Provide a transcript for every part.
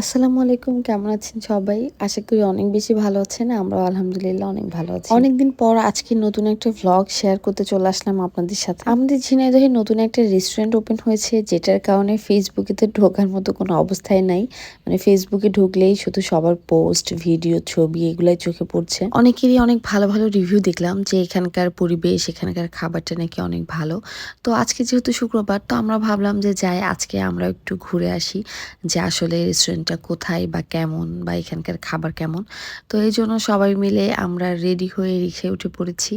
আসসালামু আলাইকুম, কেমন আছেন সবাই? আশা করি অনেক বেশি ভালো আছেন আমরা আলহামদুলিল্লাহ অনেক ভালো আছি। অনেকদিন পর আজকে নতুন একটা ভ্লগ শেয়ার করতে চলে আসলাম আপনাদের সাথে। আমাদের ঝিনাইদহে নতুন একটা রেস্টুরেন্ট ওপেন হয়েছে, যেটার কারণে ফেসবুকেতে ঢোকার মতো কোনো অবস্থায় নাই। মানে ফেসবুকে ঢুকলেই শুধু সবার পোস্ট ভিডিও ছবি এগুলাই চোখে পড়ছে। অনেকেরই অনেক ভালো ভালো রিভিউ দেখলাম যে এখানকার পরিবেশ, এখানকার খাবারটা নাকি অনেক ভালো। তো আজকে যেহেতু শুক্রবার, তো আমরা ভাবলাম যে যাই, আজকে আমরা একটু ঘুরে আসি যে আসলে রেস্টুরেন্টটা কোথায় বা কেমন বা এখানকার খাবার কেমন। তো এই জন্য সবাই মিলে আমরা রেডি হয়ে রিক্সায় উঠে পড়েছি।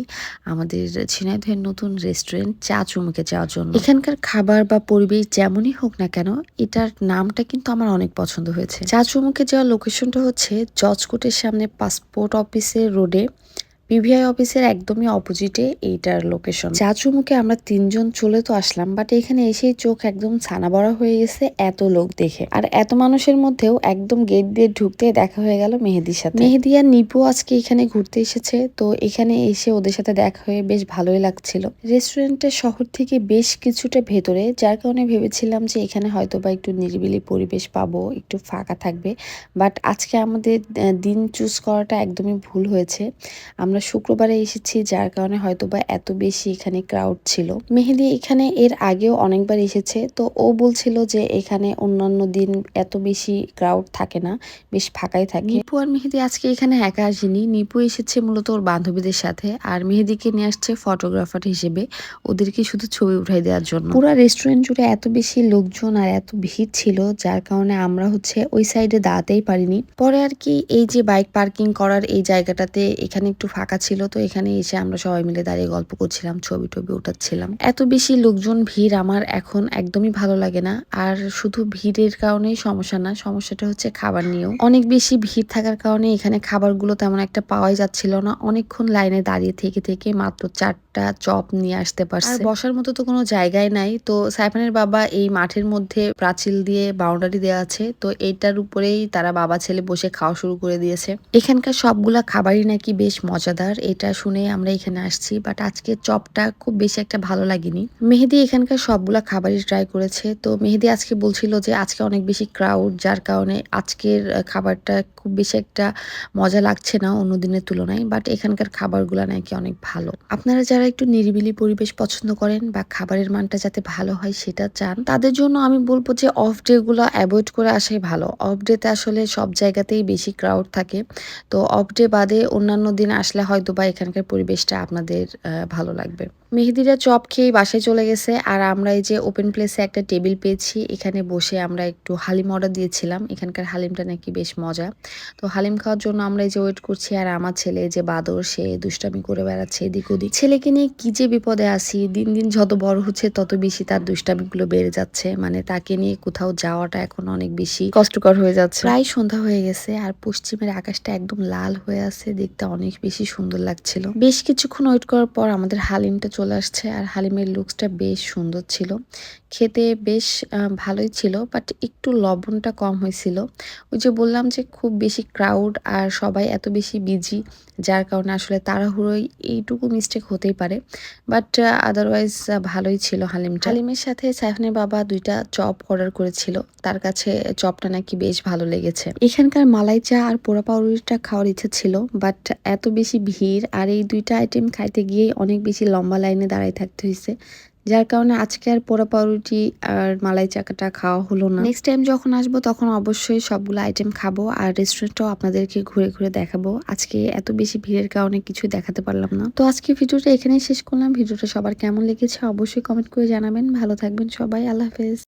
আমাদের ঝিনাইদহের নতুন রেস্টুরেন্ট চা চুমুকে যাওয়ার জন্য। এখানকার খাবার বা পরিবেশ যেমনই হোক না কেন, এটার নামটা কিন্তু আমার অনেক পছন্দ হয়েছে। চা চুমুকে যাওয়ার লোকেশনটা হচ্ছে জজকোটের সামনে পাসপোর্ট অফিসের রোডে পিভিআই অফিসের একদমই অপোজিটে এইটার লোকেশন চাচুমুখে আমরা তিনজন চলে তো আসলাম বাট এখানে এসেই চোখ একদম ছানা বড়া হয়ে গেছে এত লোক দেখে। আর এত মানুষের মধ্যেও একদম গেট দিয়ে ঢুকতে দেখা হয়ে গেল মেহেদির সাথে। মেহেদি আর নিপু আজকে এখানে ঘুরতে এসেছে, তো এখানে এসে ওদের সাথে দেখা হয়ে বেশ ভালোই লাগছিল। রেস্টুরেন্টটা শহর থেকে বেশ কিছুটা ভেতরে, যার কারণে ভেবেছিলাম যে এখানে হয়তো বা একটু নিরিবিলি পরিবেশ পাবো, একটু ফাঁকা থাকবে। বাট আজকে আমাদের দিন চুজ করাটা একদমই ভুল হয়েছে। আমরা শুক্রবারে এসেছি যার কারণে হয়তো বা এত বেশি এখানে ক্রাউড ছিল। মেহেদি এখানে এর আগেও অনেকবার এসেছে তো ও বলছিল যে এখানে অন্যান্য দিন এত বেশি ক্রাউড থাকে না বেশ ফাঁকাই থাকে। নিপু আর মেহেদি আজকে এখানে একা আসেনি। নিপু এসেছে মূলত ওর বান্ধবীদের সাথে আর মেহেদিকে নিয়ে আসছে ফটোগ্রাফার হিসেবে। ওদেরকে শুধু ছবি উঠাই দেওয়ার জন্য। পুরো রেস্টুরেন্ট জুড়ে এত বেশি লোকজন আর এত ভিড় ছিল যার কারণে আমরা হচ্ছে ওই সাইডে দাঁড়াতেই পারিনি। পরে আর কি এই যে বাইক পার্কিং করার এই জায়গাটাতে এখানে একটু ফাঁকা ছিল, তো এখানে এসে আমরা সবাই মিলে দাঁড়িয়ে গল্প করছিলাম, ছবি টবি উঠাচ্ছিলাম এত বেশি লোকজন, ভিড় আমার এখন একদমই ভালো লাগে না। আর শুধু ভিড়ের কারণেই সমস্যা না, সমস্যাটা হচ্ছে খাবার নিয়েও। অনেক বেশি ভিড় থাকার কারণে এখানে খাবারগুলো তেমন একটা পাওয়াই যাচ্ছিল না। অনেকক্ষণ লাইনে দাঁড়িয়ে থেকে থেকে মাত্র চারটা চপ নিয়ে আসতে পারছে। আর বসার মতো তো কোনো জায়গায় নাই। তো সাইফানের বাবা এই মাঠের মধ্যে প্রাচীল দিয়ে বাউন্ডারি দেওয়া আছে। তো এইটার উপরেই তারা বাবা ছেলে বসে খাওয়া শুরু করে দিয়েছে। এখানকার সবগুলা খাবারই নাকি বেশ মজাদার। এটা শুনে আমরা এখানে আসছি। বাট আজকে চপটা খুব বেশি একটা ভালো লাগেনি। মেহেদি এখানকার সবগুলা খাবারই ট্রাই করেছে। তো মেহেদি আজকে বলছিল যে আজকে অনেক বেশি ক্রাউড যার কারণে আজকের খাবারটা খুব বেশি একটা মজা লাগছে না অন্য দিনের তুলনায়। বাট এখানকার খাবারগুলো নাকি অনেক ভালো। আপনারা যারা একটু নিরিবিলি পরিবেশ পছন্দ করেন বা খাবারের মানটা যাতে ভালো হয় সেটা চান। তাদের জন্য আমি বলব যে অফ ডে গুলো অ্যাভয়েড করে আসাই ভালো। অফ ডে তে আসলে সব জায়গাতেই বেশি ক্রাউড থাকে। তো অফ ডে বাদে অন্যান্য দিন আসলে হয়তো বা এখানকার পরিবেশটা আপনাদের ভালো লাগবে। মেহেদিরা চপ খেয়ে বাসায় চলে গেছে আর আমরা এই যে ওপেন প্লেসে একটা টেবিল পেয়েছি। এখানে বসে আমরা একটু হালিম অর্ডার দিয়েছিলাম। এখানকার হালিমটা নাকি বেশ মজা। তো হালিম খাওয়ার জন্য আমরা এই যে ওয়েট করছি আর আমার ছেলে যে বাদর, সে দুষ্টামি করে বেড়াচ্ছে এদিক ওদিক। ছেলেকে নিয়ে কি যে বিপদে আসি দিন দিন যত বড় হচ্ছে তত বেশি তার দুষ্টামিগুলো বেড়ে যাচ্ছে। মানে তাকে নিয়ে কোথাও যাওয়াটা এখন অনেক বেশি কষ্টকর হয়ে যাচ্ছে। প্রায় সন্ধ্যা হয়ে গেছে আর পশ্চিমের আকাশটা একদম লাল হয়ে আছে। দেখতে অনেক বেশি সুন্দর লাগছিল। বেশ কিছুক্ষণ ওয়েট করার পর আমাদের হালিমটা চলে আসছে আর হালিমের লুকসটা বেশ সুন্দর ছিল। খেতে বেশ ভালোই ছিল বাট একটু লবণটা কম হয়েছিল। ওই যে বললাম যে খুব বেশি ক্রাউড আর সবাই এত বেশি বিজি যার কারণে আসলে তাড়াহুড়োই এইটুকু মিস্টেক হতেই পারে। বাট আদারওয়াইজ ভালোই ছিল হালিমটা। হালিমের সাথে সাইফানের বাবা দুইটা চপ অর্ডার করেছিল। তার কাছে চপটা নাকি বেশ ভালো লেগেছে। এখানকার মালাই চা আর পোড়া পাউরুটিটা খাওয়ার ইচ্ছে ছিল বাট এত বেশি ভিড় আর এই দুইটা আইটেম খাইতে গিয়েই অনেক বেশি লম্বা লাইনে দাঁড়ায় থাকতে হয়েছে যার কারণে আজকে আর পোড়া পাউরুটি আর মালাই চাকাটা খাওয়া হলো না। নেক্সট টাইম যখন আসব তখন অবশ্যই সবগুলো আইটেম খাব আর রেস্টুরেন্টটাও আপনাদেরকে ঘুরে ঘুরে দেখাবো। আজকে এত বেশি ভিড়ের কারণে কিছু দেখাতে পারলাম না। তো আজকে ভিডিওটা এখানেই শেষ করলাম। ভিডিওটা সবার কেমন লেগেছে অবশ্যই কমেন্ট করে জানাবেন। ভালো থাকবেন সবাই। আল্লাহ হাফেজ।